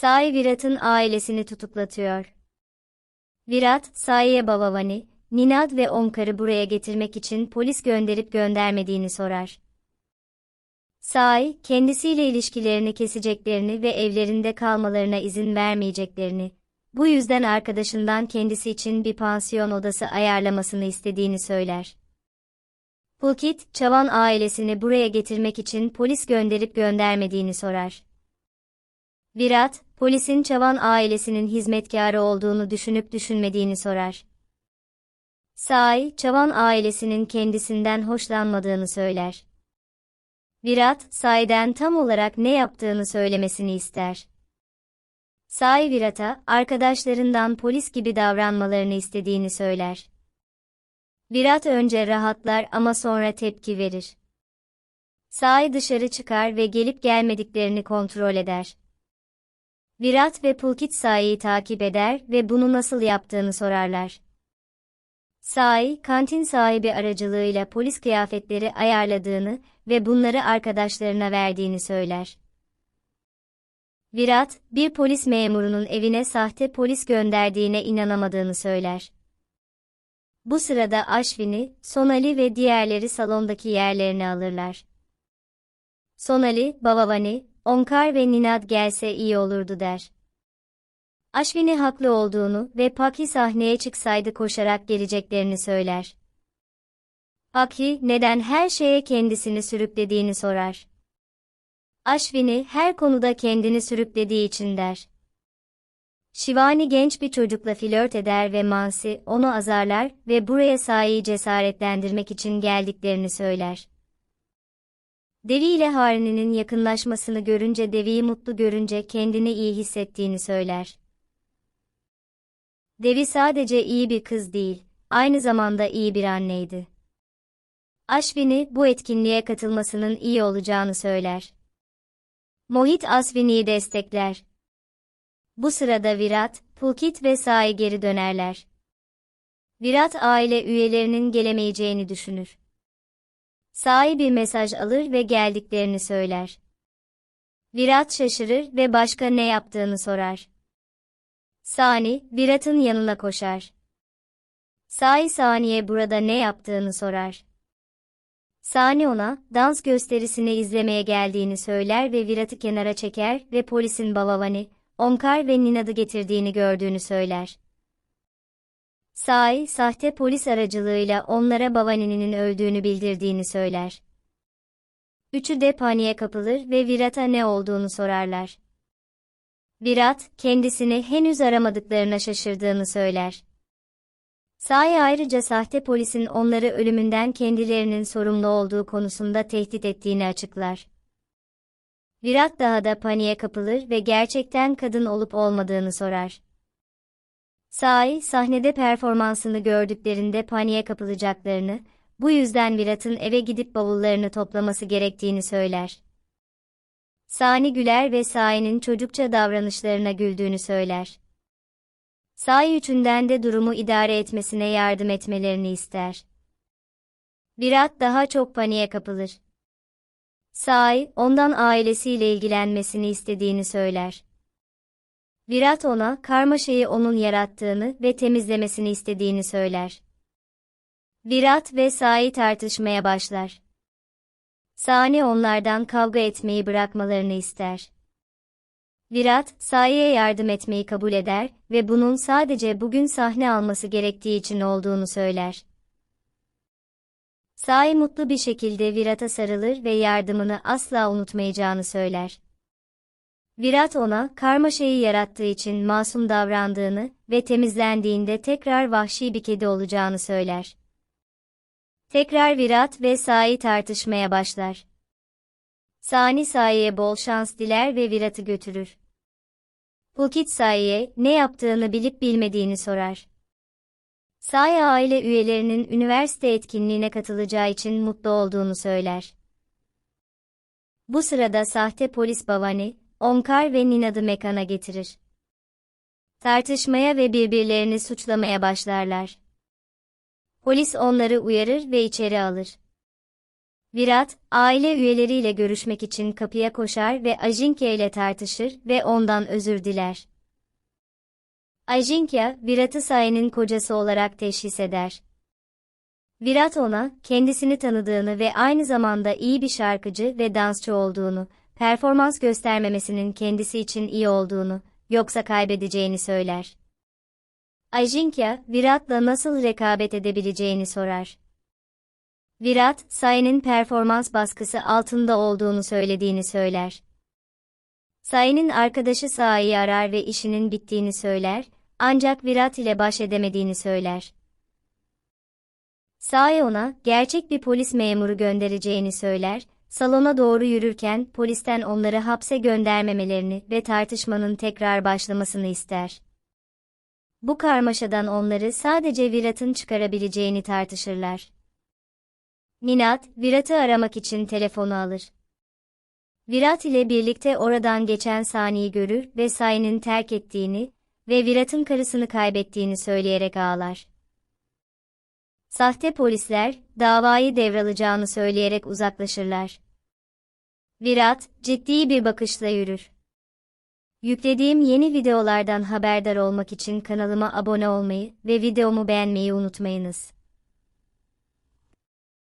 Sai Virat'ın ailesini tutuklatıyor. Virat, Sai'ye Babavani, Ninad ve Omkar'ı buraya getirmek için polis gönderip göndermediğini sorar. Sai, kendisiyle ilişkilerini keseceklerini ve evlerinde kalmalarına izin vermeyeceklerini, bu yüzden arkadaşından kendisi için bir pansiyon odası ayarlamasını istediğini söyler. Pulkit, Çavan ailesini buraya getirmek için polis gönderip göndermediğini sorar. Virat, polisin Çavan ailesinin hizmetkarı olduğunu düşünüp düşünmediğini sorar. Sai, Çavan ailesinin kendisinden hoşlanmadığını söyler. Virat, Sai'den tam olarak ne yaptığını söylemesini ister. Sai Virat'a, arkadaşlarından polis gibi davranmalarını istediğini söyler. Virat önce rahatlar ama sonra tepki verir. Sai dışarı çıkar ve gelip gelmediklerini kontrol eder. Virat ve Pulkit Sai'yi takip eder ve bunu nasıl yaptığını sorarlar. Sai, kantin sahibi aracılığıyla polis kıyafetleri ayarladığını ve bunları arkadaşlarına verdiğini söyler. Virat, bir polis memurunun evine sahte polis gönderdiğine inanamadığını söyler. Bu sırada Ashwini, Sonali ve diğerleri salondaki yerlerini alırlar. Sonali, Babavani, Onkar ve Ninad gelse iyi olurdu der. Ashwini haklı olduğunu ve Paki sahneye çıksaydı koşarak geleceklerini söyler. Paki, neden her şeye kendisini sürüklediğini sorar. Ashwini her konuda kendini sürüklediği için der. Shivani genç bir çocukla flört eder ve Mansi onu azarlar ve buraya Sai'yi cesaretlendirmek için geldiklerini söyler. Devi ile Harini'nin yakınlaşmasını görünce Devi'yi mutlu görünce kendini iyi hissettiğini söyler. Devi sadece iyi bir kız değil, aynı zamanda iyi bir anneydi. Ashwini bu etkinliğe katılmasının iyi olacağını söyler. Mohit Aswini'yi destekler. Bu sırada Virat, Pulkit ve Sai geri dönerler. Virat aile üyelerinin gelemeyeceğini düşünür. Sai bir mesaj alır ve geldiklerini söyler. Virat şaşırır ve başka ne yaptığını sorar. Sani, Virat'ın yanına koşar. Sai Sani'ye burada ne yaptığını sorar. Sani ona, dans gösterisini izlemeye geldiğini söyler ve Virat'ı kenara çeker ve polisin Bavavani, Omkar ve Ninad'ı getirdiğini gördüğünü söyler. Sai, sahte polis aracılığıyla onlara Bavani'nin öldüğünü bildirdiğini söyler. Üçü de paniğe kapılır ve Virat'a ne olduğunu sorarlar. Virat, kendisini henüz aramadıklarına şaşırdığını söyler. Sai ayrıca sahte polisin onları ölümünden kendilerinin sorumlu olduğu konusunda tehdit ettiğini açıklar. Virat daha da paniğe kapılır ve gerçekten kadın olup olmadığını sorar. Sai, sahnede performansını gördüklerinde paniğe kapılacaklarını, bu yüzden Virat'ın eve gidip bavullarını toplaması gerektiğini söyler. Sani güler ve Sai'nin çocukça davranışlarına güldüğünü söyler. Sai üçünden de durumu idare etmesine yardım etmelerini ister. Virat daha çok paniğe kapılır. Sai, ondan ailesiyle ilgilenmesini istediğini söyler. Virat ona, karmaşayı onun yarattığını ve temizlemesini istediğini söyler. Virat ve Sai tartışmaya başlar. Sani onlardan kavga etmeyi bırakmalarını ister. Virat, Sai'ye yardım etmeyi kabul eder ve bunun sadece bugün sahne alması gerektiği için olduğunu söyler. Sai mutlu bir şekilde Virat'a sarılır ve yardımını asla unutmayacağını söyler. Virat ona, karmaşayı yarattığı için masum davrandığını ve temizlendiğinde tekrar vahşi bir kedi olacağını söyler. Tekrar Virat ve Sai tartışmaya başlar. Sani Sai'ye bol şans diler ve Virat'ı götürür. Pulkit Sai'ye ne yaptığını bilip bilmediğini sorar. Sai aile üyelerinin üniversite etkinliğine katılacağı için mutlu olduğunu söyler. Bu sırada sahte polis Bavani, Omkar ve Ninad'ı mekana getirir. Tartışmaya ve birbirlerini suçlamaya başlarlar. Polis onları uyarır ve içeri alır. Virat, aile üyeleriyle görüşmek için kapıya koşar ve Ajinkya ile tartışır ve ondan özür diler. Ajinkya, Virat'ı Sai'nin kocası olarak teşhis eder. Virat ona, kendisini tanıdığını ve aynı zamanda iyi bir şarkıcı ve dansçı olduğunu, performans göstermemesinin kendisi için iyi olduğunu, yoksa kaybedeceğini söyler. Ajinkya, Virat'la nasıl rekabet edebileceğini sorar. Virat, Sai'nin performans baskısı altında olduğunu söylediğini söyler. Sai'nin arkadaşı Sai'yi arar ve işinin bittiğini söyler, ancak Virat ile baş edemediğini söyler. Sai ona, gerçek bir polis memuru göndereceğini söyler, salona doğru yürürken polisten onları hapse göndermemelerini ve tartışmanın tekrar başlamasını ister. Bu karmaşadan onları sadece Virat'ın çıkarabileceğini tartışırlar. Minat, Virat'ı aramak için telefonu alır. Virat ile birlikte oradan geçen Sani'yi görür ve Sai'nin terk ettiğini ve Virat'ın karısını kaybettiğini söyleyerek ağlar. Sahte polisler, davayı devralacağını söyleyerek uzaklaşırlar. Virat, ciddi bir bakışla yürür. Yüklediğim yeni videolardan haberdar olmak için kanalıma abone olmayı ve videomu beğenmeyi unutmayınız.